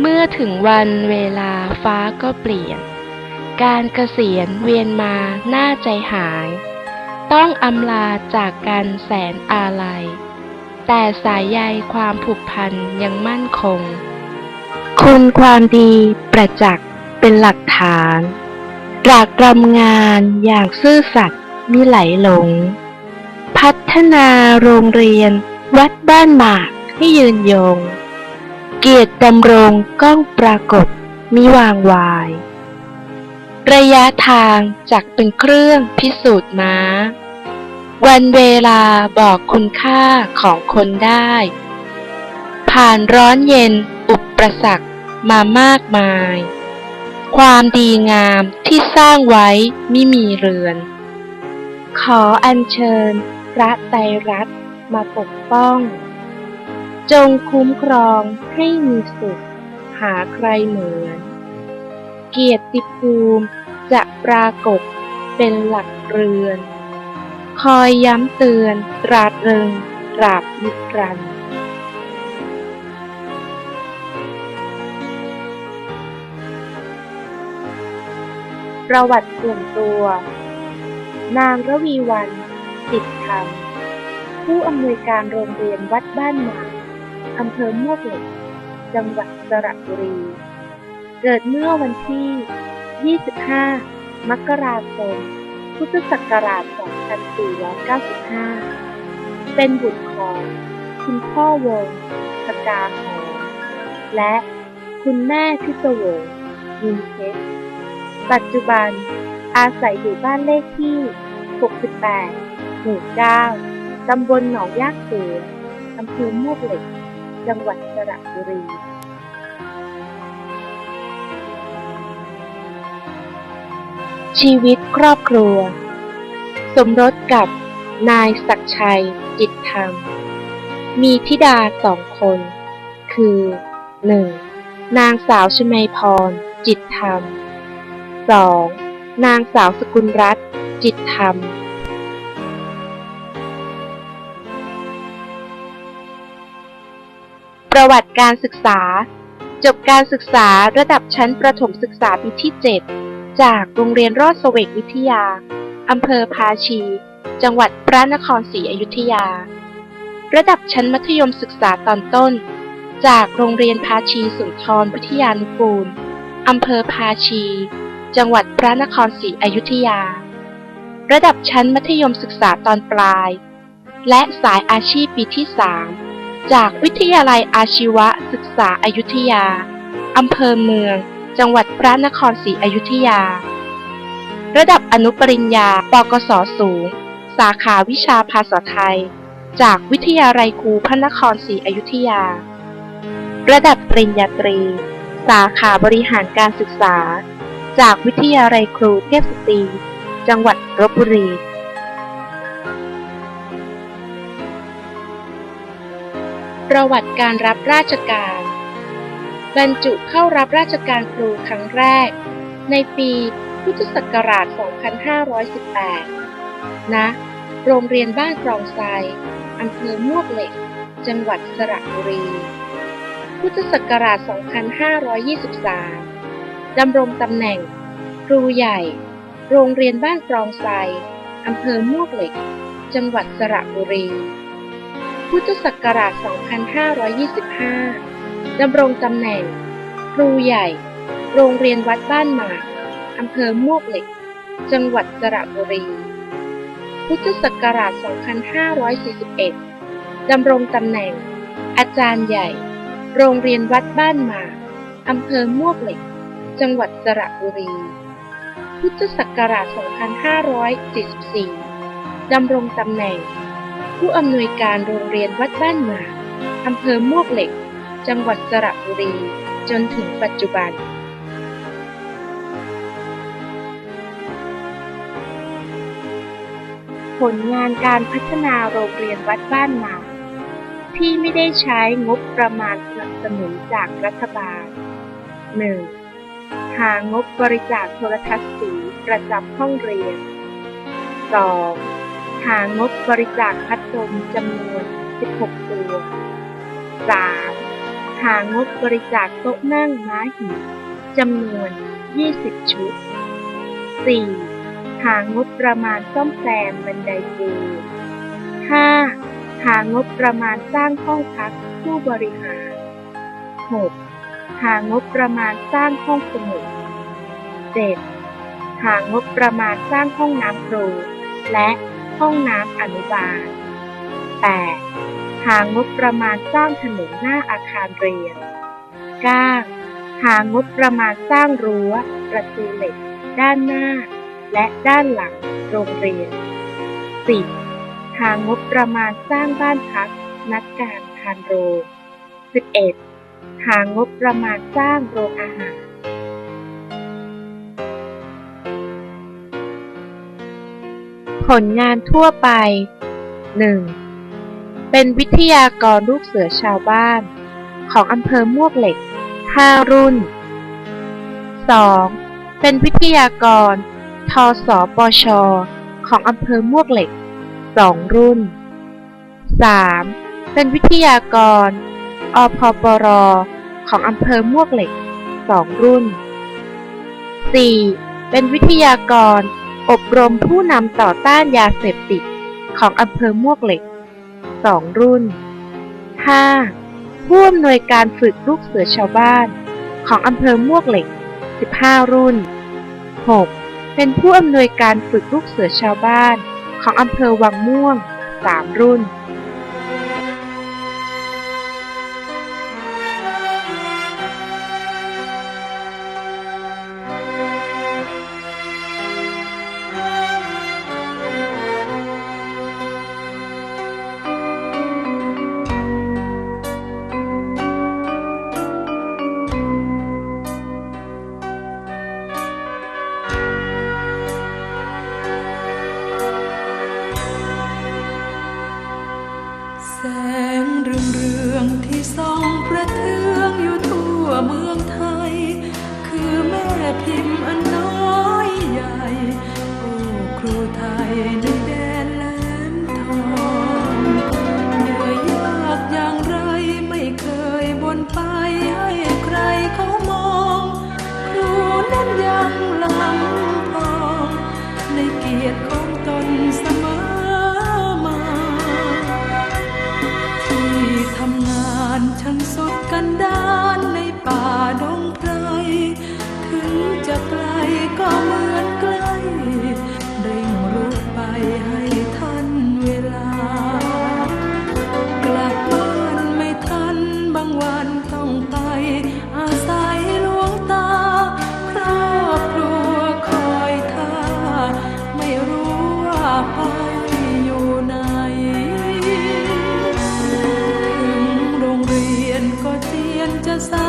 เมื่อถึงวันเวลาฟ้าก็เปลี่ยน การเกษียณเวียนมาหน้าใจหาย ต้องอำลาจากกันแสนอาลัย แต่สายใยความผูกพันยังมั่นคง คุณความดีประจักษ์เป็นหลักฐานตรากตรำงานอย่างซื่อสัตย์มิไหลหลง พัฒนาโรงเรียนวัดบ้านหมากให้ยืนยง เกียรติดำรงก้องปรากฏมิวางวาย ระยะทางจักเป็นเครื่องพิสูจน์ม้า วันเวลาบอกคุณค่าของคนได้ ผ่านร้อนเย็นอุปสรรคมามากมาย ความดีงามที่สร้างไว้มิมีเรือน ขออัญเชิญพระไตรรัตน์มาปกป้อง จงคุ้มครองให้มีสุข หาใครเหมือน เกียรติภูมิจะปรากฏเป็นหลักเรือน คอยย้ำเตือนตราตรึงตราบนิรันดร์ประวัติส่วนตัว นางระวีวันจิตธรรม ผู้อำนวยการโรงเรียนวัดบ้านหมา อำเภอมวกเหล็ก จังหวัดสระบุรี เกิดเมื่อวันที่ 25 มกราคม พุทธศักราช 2495 เป็นบุตรของคุณพ่อวงสกาหอมและคุณแม่พิศวงยินเพชรปัจจุบันอาศัยอยู่บ้านเลขที่ 68 หมู่ 9 ตำบลหนองยากเสืออำเภอมวกเหล็ก จังหวัดสระบุรีชีวิตครอบครัว สมรสกับนายศักชัย จิตธรรม มีธิดาสองคน คือ 1. นางสาวชมัยพร จิตธรรม 2. นางสาวสกุลรัตน์จิตธรรม ประวัติการศึกษา จบการศึกษาระดับชั้นประถมศึกษาปีที่ 7 จากโรงเรียนรอดเสวกวิทยา อำเภอภาชี จังหวัดพระนครศรีอยุธยา ระดับชั้นมัธยมศึกษาตอนต้น จากโรงเรียนภาชีสุนทรวิทยานุกูล อำเภอภาชี จังหวัดพระนครศรีอยุธยา ระดับชั้นมัธยมศึกษาตอนปลาย และสายอาชีพปีที่ 3 จากวิทยาลัยอาชีวศึกษาอายุทยา อำเภอเมือง จังหวัดพระนครศรีอยุธยา ระดับอนุปริญญา ปกศสูง สาขาวิชาภาษาไทย จากวิทยาลัยครูพระนครศรีอยุธยา ระดับปริญญาตรี สาขาบริหารการศึกษา จากวิทยาลัยครูเทพสตรี จังหวัดลบบุรี ประวัติการรับราชการ บรรจุเข้ารับราชการครูครั้งแรก ในปีพุทธศักราช 2518 ณ โรงเรียนบ้านคลองไซอำเภอมวกเหล็ก จังหวัดสระบุรี พุทธศักราช 2523 ดำรงตำแหน่ง ครูใหญ่ โรงเรียนบ้านคลองไซอำเภอมวกเหล็ก จังหวัดสระบุรี พุทธศักราช 2525 ดำรงตำแหน่ง ครูใหญ่ โรงเรียนวัดบ้านหมากอำเภอมวกเหล็ก จังหวัดสระบุรี พุทธศักราช 2541 ดำรงตำแหน่ง อาจารย์ใหญ่ โรงเรียนวัดบ้านหมากอำเภอมวกเหล็ก จังหวัดสระบุรี พุทธศักราช 2544 ดำรงตำแหน่ง ผู้อำนวยการโรงเรียนวัดบ้านหมากอำเภอมวกเหล็ก จังหวัดสระบุรี จนถึงปัจจุบันผลงานการพัฒนาโรงเรียนวัดบ้านหมากที่ไม่ได้ใช้งบประมาณสนับสนุนจากรัฐบาล 1. หางบบริจาคโทรทัศน์สีประจำห้องเรียน 2. หางบบริจาคพัดลมจำนวน 16 ตัว 3. หางบบริจาคโต๊ะนั่งม้าหินจำนวน 20 ชุด 4. หางบประมาณซ่อมแซมบันไดปูน 5. หางบประมาณสร้างห้องพักผู้บริหาร 6. หางบประมาณสร้างห้องสมุด 7. หางบประมาณสร้างห้องน้ำครูและ ห้องน้ำอนุบาล 8. หางบประมาณสร้างถนนหน้าอาคารเรียน 9. หางบประมาณสร้างรั้ว ประตูเหล็ก ด้านหน้า และด้านหลังโรงเรียน 10. หางบประมาณสร้างบ้านพัก นักการพานโรง 11. หางบประมาณสร้างโรงอาหาร ผลงานทั่วไป 1. เป็นวิทยากรลูกเสือชาวบ้าน ของอำเภอมวกเหล็ก 5 รุ่น 2. เป็นวิทยากร ทสปช ของอำเภอมวกเหล็ก 2 รุ่น 3. เป็นวิทยากร อพปร ของอำเภอมวกเหล็ก 2 รุ่น 4. เป็นวิทยากร อบรมผู้นำต่อต้านยาเสพติดของอำเภอมวกเหล็ก 2 รุ่น 5. ผู้อำนวยการฝึกลูกเสือชาวบ้าน ของอำเภอมวกเหล็ก 15 รุ่น 6. เป็นผู้อำนวยการฝึกลูกเสือชาวบ้าน ของอำเภอวังม่วง 3 รุ่น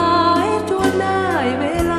ายจวนได้เวลา